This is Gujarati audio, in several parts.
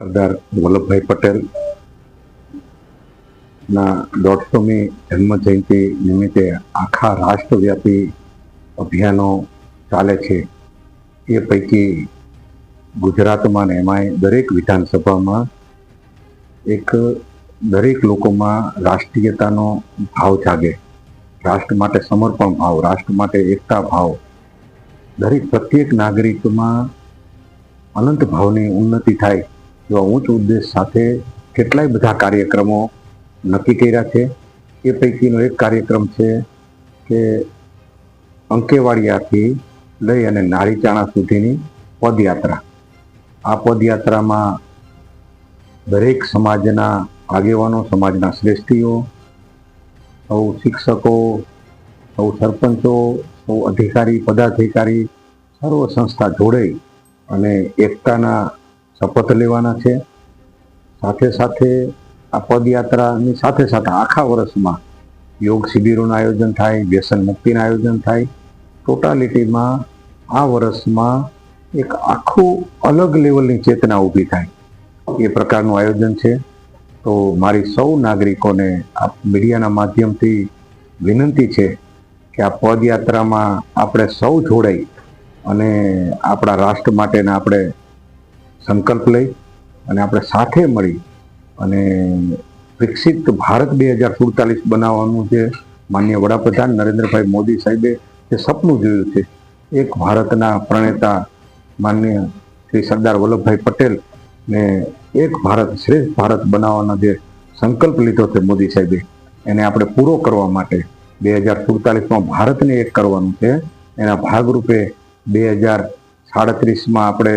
સરદાર વલ્લભભાઈ પટેલ ના દોઢસોમી જન્મ નિમિત્તે આખા રાષ્ટ્રવ્યાપી અભિયાનો ચાલે છે. એ પૈકી ગુજરાતમાં ને એમાંય દરેક વિધાનસભામાં એક દરેક લોકોમાં રાષ્ટ્રીયતાનો ભાવ જાગે. રાષ્ટ્ર માટે સમર્પણ ભાવ, રાષ્ટ્ર માટે એકતા ભાવ. દરેક પ્રત્યેક નાગરિકમાં અનંત ભાવની ઉન્નતિ થાય. એવા ઉચ્ચ ઉદ્દેશ સાથે કેટલાય બધા કાર્યક્રમો નક્કી કર્યા છે. એ પૈકીનો એક કાર્યક્રમ છે કે અંકેવાડિયાથી લઈ અને નારીચાણા સુધીની પદયાત્રા. આ પદયાત્રામાં દરેક સમાજના આગેવાનો, સમાજના શ્રેષ્ઠીઓ, સૌ શિક્ષકો, સૌ સરપંચો, સૌ અધિકારી, પદાધિકારી, સર્વ સંસ્થા જોડાઈ અને એકતાના શપથ લેવાના છે. સાથે સાથે આ પદયાત્રાની સાથે સાથે આખા વર્ષમાં યોગ શિબિરોનું આયોજન થાય, વ્યસન મુક્તિનું આયોજન થાય. ટોટાલિટીમાં આ વર્ષમાં એક આખું અલગ લેવલની ચેતના ઊભી થાય. એ પ્રકારનું આયોજન છે. તો મારી સૌ નાગરિકોને આ મીડિયાના માધ્યમથી વિનંતી છે કે આ પદયાત્રામાં આપણે સૌ જોડાઈ અને આપણા રાષ્ટ્ર માટેના આપણે સંકલ્પ લઈ અને આપણે સાથે મળી અને વિકસિત ભારત બે હજાર સુડતાલીસ બનાવવાનું જે માન્ય વડાપ્રધાન નરેન્દ્રભાઈ મોદી સાહેબે જે સપનું જોયું છે, એક ભારતના પ્રણેતા માન્ય શ્રી સરદાર વલ્લભભાઈ પટેલ ને એક ભારત શ્રેષ્ઠ ભારત બનાવવાનો જે સંકલ્પ લીધો છે મોદી સાહેબે, એને આપણે પૂરો કરવા માટે બે હજાર સુડતાલીસમાં ભારતને એક કરવાનું છે. એના ભાગરૂપે બે હજાર સાડત્રીસમાં આપણે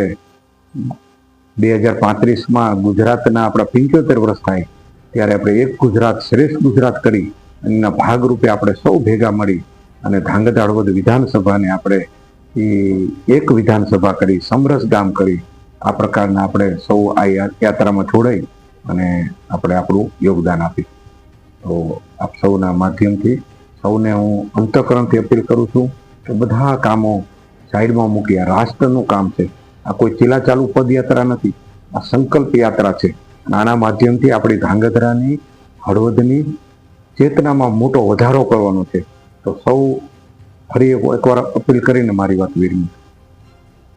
બે હજાર પાંત્રીસમાં ગુજરાતના આપણા પંચોતેર વર્ષ થાય, ત્યારે આપણે એક ગુજરાત શ્રેષ્ઠ ગુજરાત કરી એના ભાગરૂપે આપણે સૌ ભેગા મળી અને હળવદ વિધાનસભાને આપણે એ એક વિધાનસભા કરી, સમરસ ગામ કરી, આ પ્રકારના આપણે સૌ આ યાત્રામાં જોડાઈ અને આપણે આપણું યોગદાન આપી તો આપ સૌના માધ્યમથી સૌને હું અંતઃકરણથી અપીલ કરું છું કે બધા કામો સાઈડમાં મૂકી આ રાષ્ટ્રનું કામ છે. આ કોઈ ચીલાચાલુ પદયાત્રા નથી. આ સંકલ્પ યાત્રા છે. નાના માધ્યમથી આપણી ધાંગધ્રાની, હળવદની ચેતનામાં મોટો વધારો કરવાનો છે. તો સૌ ફરી એક- એકવાર અપીલ કરીને મારી વાત વિરમી